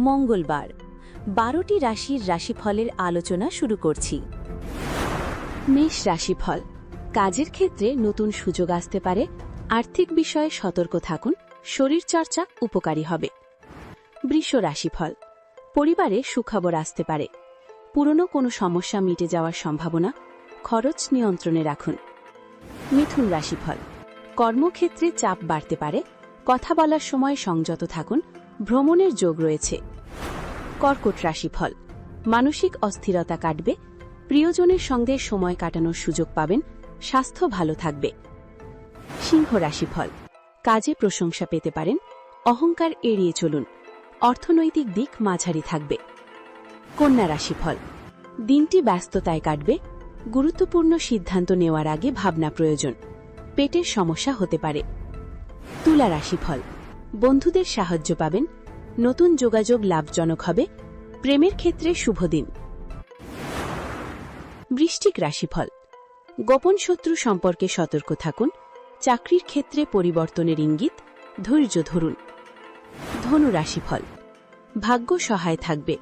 মঙ্গলবার। বারোটি রাশির রাশিফলের আলোচনা শুরু করছি। মেষ রাশিফল, কাজের ক্ষেত্রে নতুন সুযোগ আসতে পারে, আর্থিক বিষয়ে সতর্ক থাকুন, শরীরচর্চা উপকারী হবে। বৃষ রাশিফল, পরিবারে সুখবর আসতে পারে, পুরনো কোনো সমস্যা মিটে যাওয়ার সম্ভাবনা, খরচ নিয়ন্ত্রণে রাখুন। মিথুন রাশিফল, কর্মক্ষেত্রে চাপ বাড়তে পারে, কথা বলার সময় সংযত থাকুন ভ্রমণের যোগ রয়েছে। কর্কট রাশিফল। মানসিক অস্থিরতা কাটবে, প্রিয়জনের সঙ্গে সময় কাটানোর সুযোগ পাবেন, স্বাস্থ্য ভালো থাকবে। সিংহ রাশিফল। কাজে প্রশংসা পেতে পারেন, অহংকার এড়িয়ে চলুন, অর্থনৈতিক দিক মাঝারি থাকবে। কন্যা রাশিফল। দিনটি ব্যস্ততায় কাটবে, গুরুত্বপূর্ণ সিদ্ধান্ত নেওয়ার আগে ভাবনা প্রয়োজন, পেটের সমস্যা হতে পারে। তুলা রাশিফল। বন্ধুদের সাহায্য পাবেন। নতুন যোগাযোগ লাভজনক হবে। প্রেমের ক্ষেত্রে শুভ দিন। বৃষ্টিক রাশিফল। গোপন শত্রু সম্পর্কে সতর্ক থাকুন। চাকরির ক্ষেত্রে পরিবর্তনের ইঙ্গিত। ধৈর্য ধরুন। ধনু রাশিফল। ভাগ্য সহায় থাকবে।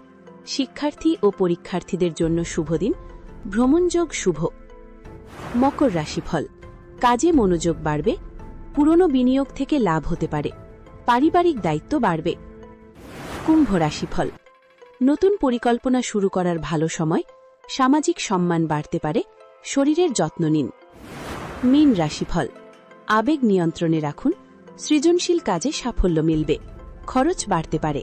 শিক্ষার্থী ও পরীক্ষার্থীদের জন্য শুভদিন ভ্রমণযোগ শুভ। মকর রাশিফল। কাজে মনোযোগ বাড়বে। পুরনো বিনিয়োগ থেকে লাভ হতে পারে। পারিবারিক দায়িত্ব বাড়বে। কুম্ভ রাশিফল। নতুন পরিকল্পনা শুরু করার ভালো সময়, সামাজিক সম্মান বাড়তে পারে, শরীরের যত্ন নিন। মীন রাশিফল। আবেগ নিয়ন্ত্রণে রাখুন, সৃজনশীল কাজে সাফল্য মিলবে, খরচ বাড়তে পারে।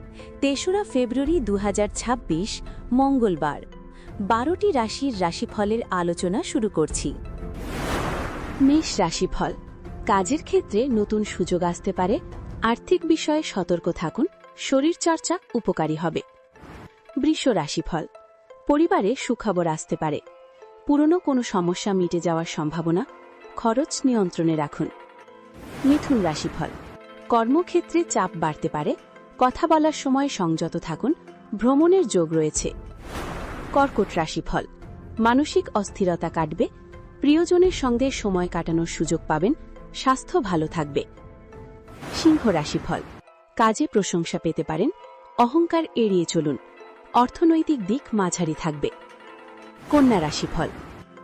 তেসরা ফেব্রুয়ারি দু হাজার ছাব্বিশ, মঙ্গলবার। বারোটি রাশির রাশিফলের আলোচনা শুরু করছি। মেষ রাশিফল, কাজের ক্ষেত্রে নতুন সুযোগ আসতে পারে, আর্থিক বিষয়ে সতর্ক থাকুন শরীরচর্চা উপকারী হবে। বৃষ রাশিফল, পরিবারে সুখবর আসতে পারে, পুরনো কোনো সমস্যা মিটে যাওয়ার সম্ভাবনা, খরচ নিয়ন্ত্রণে রাখুন। মিথুন রাশিফল, কর্মক্ষেত্রে চাপ বাড়তে পারে কথা বলার সময় সংযত থাকুন, ভ্রমণের যোগ রয়েছে। কর্কট রাশিফল, মানসিক অস্থিরতা কাটবে, প্রিয়জনের সঙ্গে সময় কাটানোর সুযোগ পাবেন, স্বাস্থ্য ভালো থাকবে। সিংহ রাশিফল, কাজে প্রশংসা পেতে পারেন, অহংকার এড়িয়ে চলুন, অর্থনৈতিক দিক মাঝারি থাকবে। কন্যা রাশিফল,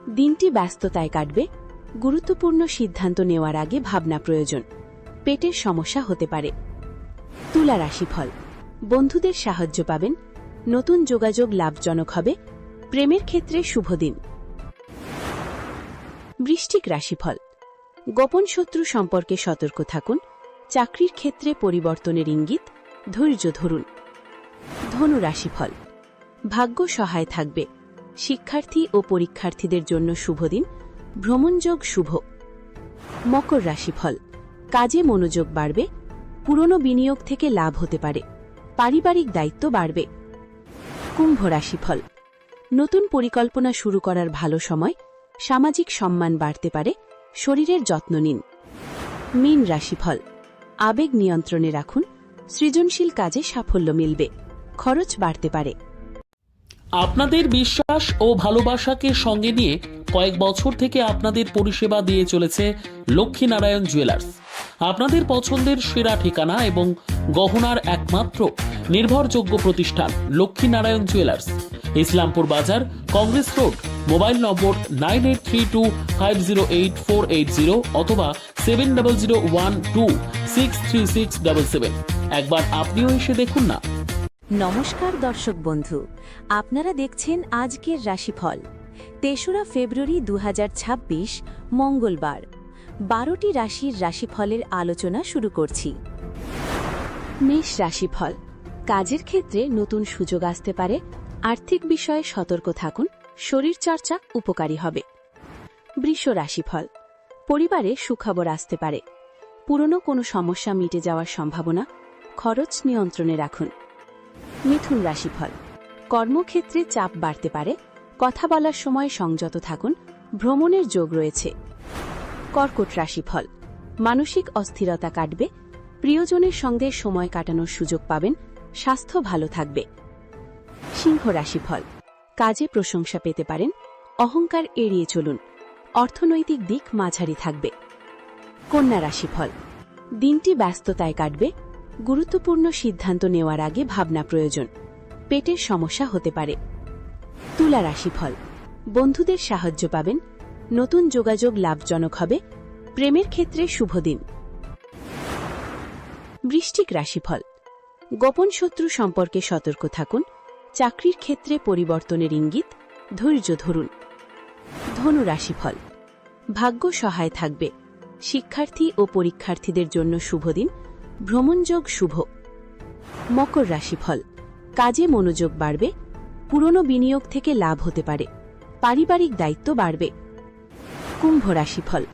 দিনটি ব্যস্ততায় কাটবে, গুরুত্বপূর্ণ সিদ্ধান্ত নেওয়ার আগে ভাবনা প্রয়োজন, পেটের সমস্যা হতে পারে। তুলা রাশিফল। বন্ধুদের সাহায্য পাবেন, নতুন যোগাযোগ লাভজনক হবে, প্রেমের ক্ষেত্রে শুভ দিন। বৃষ্টিক রাশিফল। গোপন শত্রু সম্পর্কে সতর্ক থাকুন, চাকরির ক্ষেত্রে পরিবর্তনের ইঙ্গিত, ধৈর্য ধরুন। ধনু রাশিফল। ভাগ্য সহায় থাকবে। শিক্ষার্থী ও পরীক্ষার্থীদের জন্য শুভ দিন, ভ্রমণযোগ শুভ। মকর রাশিফল। কাজে মনোযোগ বাড়বে পুরনো বিনিয়োগ থেকে লাভ হতে পারে। পারিবারিক দায়িত্ব বাড়বে। কুম্ভ রাশিফল। নতুন পরিকল্পনা শুরু করার ভালো সময়, সামাজিক সম্মান বাড়তে পারে, শরীরের যত্ন নিন। মীন রাশিফল। আবেগ নিয়ন্ত্রণে রাখুন, সৃজনশীল কাজে সাফল্য মিলবে, খরচ বাড়তে পারে। আপনাদের বিশ্বাস ও ভালোবাসাকে সঙ্গে নিয়ে কয়েক বছর থেকে আপনাদের পরিষেবা দিয়ে চলেছে লক্ষ্মীনারায়ণ জুয়েলার্স। আপনাদের পছন্দের সেরা ঠিকানা এবং গহনার একমাত্র নির্ভরযোগ্য প্রতিষ্ঠান লক্ষ্মীনারায়ণ জুয়েলার্স। ইসলামপুর বাজার, Congress road, mobile number nine eight three two five zero eight four eight zero অথবা seven double zero one two six three six double seven. একবার আপনিও এসে দেখুন না। নমস্কার দর্শক বন্ধু, আপনারা দেখছেন আজকের রাশিফল। তেসরা ফেব্রুয়ারি দু হাজার ছাব্বিশ, মঙ্গলবার। বারোটি রাশির রাশিফলের আলোচনা শুরু করছি। মেষ রাশিফল, কাজের ক্ষেত্রে নতুন সুযোগ আসতে পারে, আর্থিক বিষয়ে সতর্ক থাকুন, শরীরচর্চা উপকারী হবে। বৃষ রাশিফল, পরিবারে সুখবর আসতে পারে। পুরনো কোনো সমস্যা মিটে যাওয়ার সম্ভাবনা, খরচ নিয়ন্ত্রণে রাখুন। মিথুন রাশিফল। কর্মক্ষেত্রে চাপ বাড়তে পারে। কথা বলার সময় সংযত থাকুন। ভ্রমণের যোগ রয়েছে। কর্কট রাশিফল। মানসিক অস্থিরতা কাটবে। প্রিয়জনের সঙ্গে সময় কাটানোর সুযোগ পাবেন। স্বাস্থ্য ভালো থাকবে। সিংহ রাশিফল। কাজে প্রশংসা পেতে পারেন। অহংকার এড়িয়ে চলুন। অর্থনৈতিক দিক মাঝারি থাকবে। কন্যা রাশিফল। দিনটি ব্যস্ততায় কাটবে। গুরুত্বপূর্ণ সিদ্ধান্ত নেওয়ার আগে ভাবনা প্রয়োজন। পেটের সমস্যা হতে পারে। তুলা রাশিফল। বন্ধুদের সাহায্য পাবেন। নতুন যোগাযোগ লাভজনক হবে। প্রেমের ক্ষেত্রে শুভ দিন। বৃষ্টিক রাশিফল। গোপন শত্রু সম্পর্কে সতর্ক থাকুন। চাকরির ক্ষেত্রে পরিবর্তনের ইঙ্গিত। ধৈর্য ধরুন। ধনু রাশিফল। ভাগ্য সহায় থাকবে। শিক্ষার্থী ও পরীক্ষার্থীদের জন্য শুভ দিন। ভ্রমণযোগ শুভ। মকর রাশিফল। কাজে মনোযোগ বাড়বে, পুরনো বিনিয়োগ থেকে লাভ হতে পারে, পারিবারিক দায়িত্ব বাড়বে। কুম্ভ রাশিফল।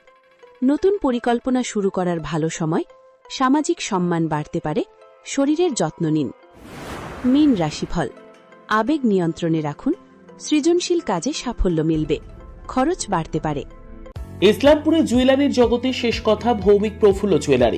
নতুন পরিকল্পনা শুরু করার ভালো সময়, সামাজিক সম্মান বাড়তে পারে, শরীরের যত্ন নিন। মীন রাশিফল। আবেগ নিয়ন্ত্রণে রাখুন, সৃজনশীল কাজে সাফল্য মিলবে, খরচ বাড়তে পারে। ইসলামপুরে জুয়েলারির জগতে শেষ কথা ভৌমিক প্রফুল্ল জুয়েলারি।